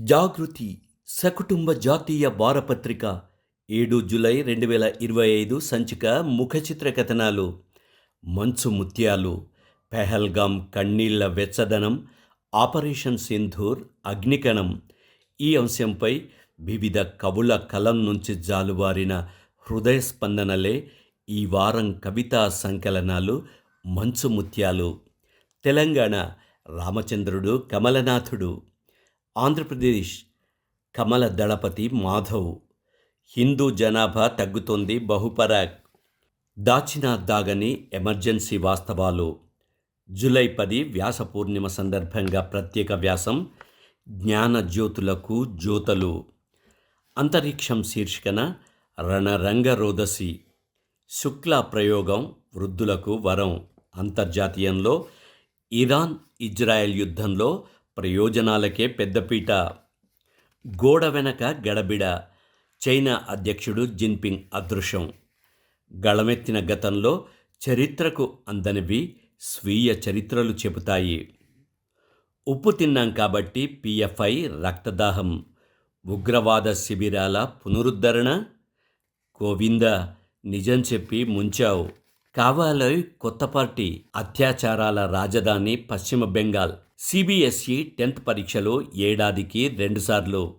జాగృతి సకుటుంబ జాతీయ వారపత్రిక ఏడు జూలై రెండు వేల ఇరవై ఐదు సంచిక ముఖచిత్ర కథనాలు మంచు ముత్యాలు పెహల్గాం కన్నీళ్ళ వెచ్చదనం ఆపరేషన్ సింధూర్ అగ్నికణం. ఈ అంశంపై వివిధ కవుల కలం నుంచి జాలువారిన హృదయ స్పందనలే ఈ వారం కవితా సంకలనాలు మంచు ముత్యాలు. తెలంగాణ రామచంద్రుడు కమలనాథుడు. ఆంధ్రప్రదేశ్ కమల దళపతి మాధవ్. హిందూ జనాభా తగ్గుతోంది బహుపరాక్ దాచిన దాగని ఎమర్జెన్సీ వాస్తవాలు. జూలై పది వ్యాస పూర్ణిమ సందర్భంగా ప్రత్యేక వ్యాసం జ్ఞాన జ్యోతులకు జ్యోతలు. అంతరిక్షం శీర్షికన రణరంగరోదసి శుక్ల ప్రయోగం వృద్ధులకు వరం. అంతర్జాతీయంలో ఇరాన్ ఇజ్రాయెల్ యుద్ధంలో ప్రయోజనాలకే పెద్దపీట గోడ వెనక గడబిడ. చైనా అధ్యక్షుడు జిన్పింగ్ అదృశ్యం. గళమెత్తిన గతంలో చరిత్రకు అందనివి స్వీయ చరిత్రలు చెబుతాయి. ఉప్పు తిన్నాం కాబట్టి పిఎఫ్ఐ రక్తదాహం. ఉగ్రవాద శిబిరాల పునరుద్ధరణ. గోవింద నిజం చెప్పి ముంచావు. కావాలో కొత్త పార్టీ అత్యాచారాల రాజధాని పశ్చిమ బెంగాల్ సిబిఎస్ఈ టెన్త్ పరీక్షలో ఏడాదికి రెండుసార్లు.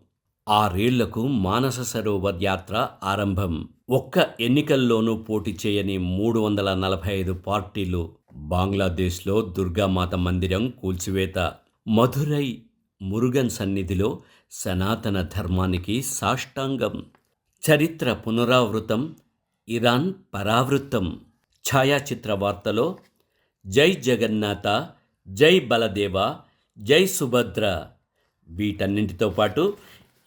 ఆరేళ్ళకు మానస సరోవర్ యాత్ర ఆరంభం. ఒక్క ఎన్నికల్లోనూ పోటీ చేయని మూడు వందల నలభై ఐదు పార్టీలు. బంగ్లాదేశ్లో దుర్గామాత మందిరం కూల్చివేత. మధురై మురుగన్ సన్నిధిలో సనాతన ధర్మానికి సాష్టాంగం. చరిత్ర పునరావృతం. ఇరాన్ పరావృత్తం ఛాయాచిత్ర వార్తలో జై జగన్నాథ జై బలదేవ జై సుభద్ర వీటన్నింటితో పాటు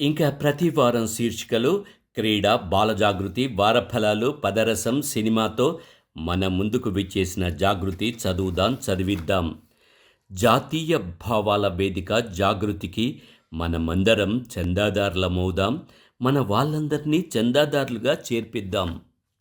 ఇంకా ప్రతి వారం శీర్షికలు క్రీడ బాలజాగృతి వారఫలాలు పదరసం సినిమాతో మన ముందుకు విచ్చేసిన జాగృతి చదువుదాం చదివిద్దాం. జాతీయ భావాల వేదిక జాగృతికి మనమందరం చందాదారులమవుదాం మన వాళ్ళందరినీ చందాదారులుగా చేర్పిద్దాం.